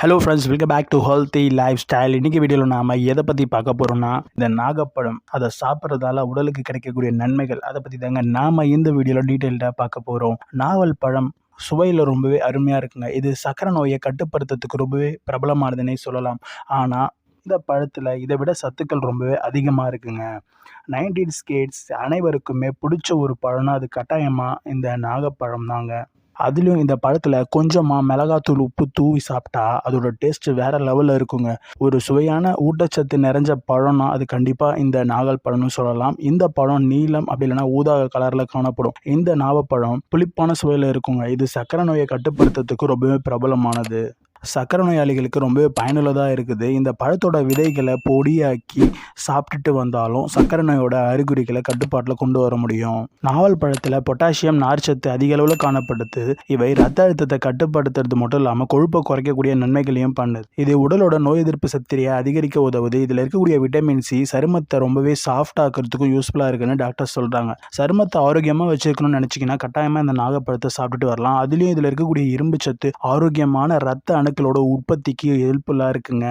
Hello friends welcome back to healthy lifestyle இன்றைக்கி வீடியோவில் நாம் எதை பற்றி பார்க்க போகிறோம்னா இந்த நாகப்பழம் அதை சாப்பிட்றதால உடலுக்கு கிடைக்கக்கூடிய நன்மைகள் அதை பற்றி தாங்க நாம் இந்த வீடியோவில் டீட்டெயில்டாக பார்க்க போகிறோம் நாவல் பழம் சுவையில் ரொம்பவே அருமையாக இருக்குங்க. இது சக்கரை நோயை கட்டுப்படுத்துறதுக்கு ரொம்பவே பிரபலமானதுன்னே சொல்லலாம். ஆனால் இந்த பழத்தில் இதை விட சத்துக்கள் ரொம்பவே அதிகமாக இருக்குங்க. நைன்டீன் ஸ்கேட்ஸ் அனைவருக்குமே பிடிச்ச ஒரு பழம்னா அது கட்டாயமாக இந்த நாகப்பழம் தாங்க. அதுலேயும் இந்த பழத்தில் கொஞ்சமாக மிளகாத்தூள் உப்பு தூவி சாப்பிட்டா அதோட டேஸ்ட்டு வேறு லெவலில் இருக்குங்க. ஒரு சுவையான ஊட்டச்சத்து நிறைஞ்ச பழம்னா அது கண்டிப்பாக இந்த நாகல் பழம்னு சொல்லலாம். இந்த பழம் நீலம் அப்படி இல்லைன்னா ஊதா கலரில் காணப்படும். இந்த நாவப்பழம் புளிப்பான சுவையில் இருக்குங்க. இது சக்கரை நோயை கட்டுப்படுத்துறதுக்கு ரொம்பவே பிரபலமானது. சக்கரை நோயாளிகளுக்கு ரொம்பவே பயனுள்ளதாக இருக்குது. இந்த பழத்தோட விதைகளை பொடியாக்கி சாப்பிட்டுட்டு வந்தாலும் சக்கரை நோயோட அறிகுறிகளை கட்டுப்பாட்டில் கொண்டு வர முடியும். நாவல் பழத்தில் பொட்டாசியம் நார்ச்சத்து அதிக அளவில் காணப்படுது. இவை ரத்த அழுத்தத்தை கட்டுப்படுத்துறது மட்டும் இல்லாமல் கொழுப்பை குறைக்கக்கூடிய நன்மைகளையும் பண்ணுது. இது உடலோட நோய் எதிர்ப்பு சக்தியை அதிகரிக்க உதவுது. இதில் இருக்கக்கூடிய விட்டமின் சி சருமத்தை ரொம்பவே சாஃப்ட் ஆக்கிறதுக்கும் யூஸ்ஃபுல்லாக இருக்குன்னு டாக்டர் சொல்கிறாங்க சருமத்தை ஆரோக்கியமாக வச்சுருக்கணும்னு நினச்சிங்கன்னா கட்டாயமாக இந்த நாகப்பழத்தை சாப்பிட்டுட்டு வரலாம். அதுலேயும் இதில் இருக்கக்கூடிய இரும்பு சத்து ஆரோக்கியமான ரத்த அணுக்களோட உற்பத்திக்கு ஹெல்ப்ஃபுல்லாக இருக்குங்க.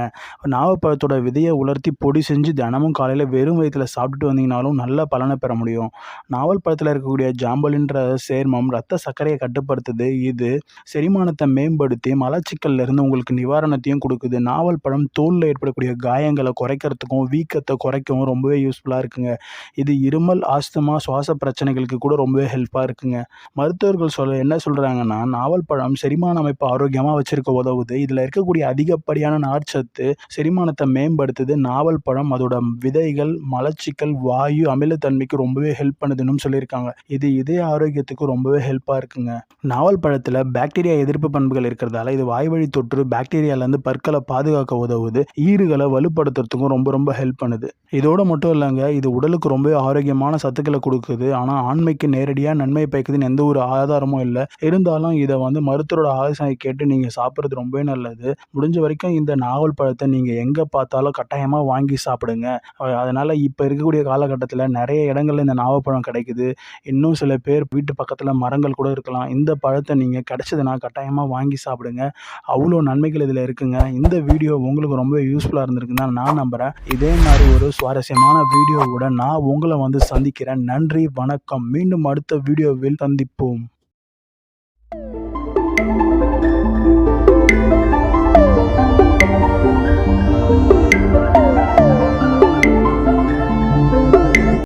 நாவப்பழத்தோட விதையை உலர்த்தி பொடி செஞ்சு தினமும் காலையில் வெறும் வயிற்றில் சாப்பிட்டுட்டு வந்தீங்கனாலும் நல்ல பலனை பெற முடியும். நாவல் பழத்தில் இருக்கக்கூடிய ஜாம்பலின்ற சேர்மம் ரத்த சர்க்கரையை கட்டுப்படுத்துது. இது செரிமானத்தை மேம்படுத்தி மலச்சிக்கல்ல இருந்து உங்களுக்கு நிவாரணத்தையும் கொடுக்குது. நாவல் பழம் தோலில் ஏற்படக்கூடிய காயங்களை குறைக்கிறதுக்கும் வீக்கத்தை குறைக்கவும் ரொம்பவே யூஸ்ஃபுல்லாக இருக்குங்க. இது இருமல் ஆஸ்துமா சுவாச பிரச்சனைகளுக்கு கூட ரொம்பவே ஹெல்ப்பாக இருக்குங்க. மருத்துவர்கள் சொல்ல என்ன சொல்கிறாங்கன்னா நாவல் பழம் செரிமான அமைப்பு ஆரோக்கியமாக வச்சுருக்க உதவுது. இதில் இருக்கக்கூடிய அதிகப்படியான நார்ச்சத்து செரிமானத்தை மேம்படுத்துது நாவல் பழம் அதோட விதைகள் மலச்சிக்கல் வாயு அமிலத்தன்மைக்கு ரொம்பவே ஹெல்ப் பண்ணுதுன்னு சொல்லியிருக்காங்க. இது இதய ஆரோக்கியத்துக்கு ரொம்பவே ஹெல்ப்பாக இருக்குங்க. நாவல் பழத்தில் பாக்டீரியா எதிர்ப்பு பண்புகள் இருக்கிறதால இது வாய்வழி தொற்று பாக்டீரியாலேருந்து பற்களை பாதுகாக்க உதவுது ஈறுகளை வலுப்படுத்துறதுக்கும் ரொம்ப ரொம்ப ஹெல்ப் பண்ணுது. இதோட மட்டும் இல்லைங்க இது உடலுக்கு ரொம்பவே ஆரோக்கியமான சத்துக்களை கொடுக்குது. ஆனால் ஆண்மைக்கு நேரடியாக நன்மை பயக்குதுன்னு எந்த ஒரு ஆதாரமும் இல்லை. இருந்தாலும் இதை வந்து மருத்துவரோட ஆலோசனை கேட்டு நீங்கள் சாப்பிட்றது ரொம்ப ரொம்பவே நல்லது. முடிஞ்ச வரைக்கும் இந்த நாவல் பழத்தை நீங்கள் எங்கே பார்த்தாலும் கட்டாயமாக வாங்கி சாப்பிடுங்க. அதனால் இப்போ இருக்கக்கூடிய காலகட்டத்தில் நிறைய இடங்கள்ல இந்த நாவப்பழம் கிடைக்குது. இன்னும் சில பேர் வீட்டு பக்கத்தில் மரங்கள் கூட இருக்கலாம். இந்த பழத்தை நீங்கள் கிடச்சதுன்னா கட்டாயமாக வாங்கி சாப்பிடுங்க. அவ்வளோ நன்மைகள் இதில் இருக்குங்க. இந்த வீடியோ உங்களுக்கு ரொம்ப யூஸ்ஃபுல்லாக இருந்திருக்குன்னு தான் நான் நம்புகிறேன் இதே மாதிரி ஒரு சுவாரஸ்யமான வீடியோவுடன் நான் உங்களை வந்து சந்திக்கிறேன். நன்றி வணக்கம். மீண்டும் அடுத்த வீடியோவில் சந்திப்போம்.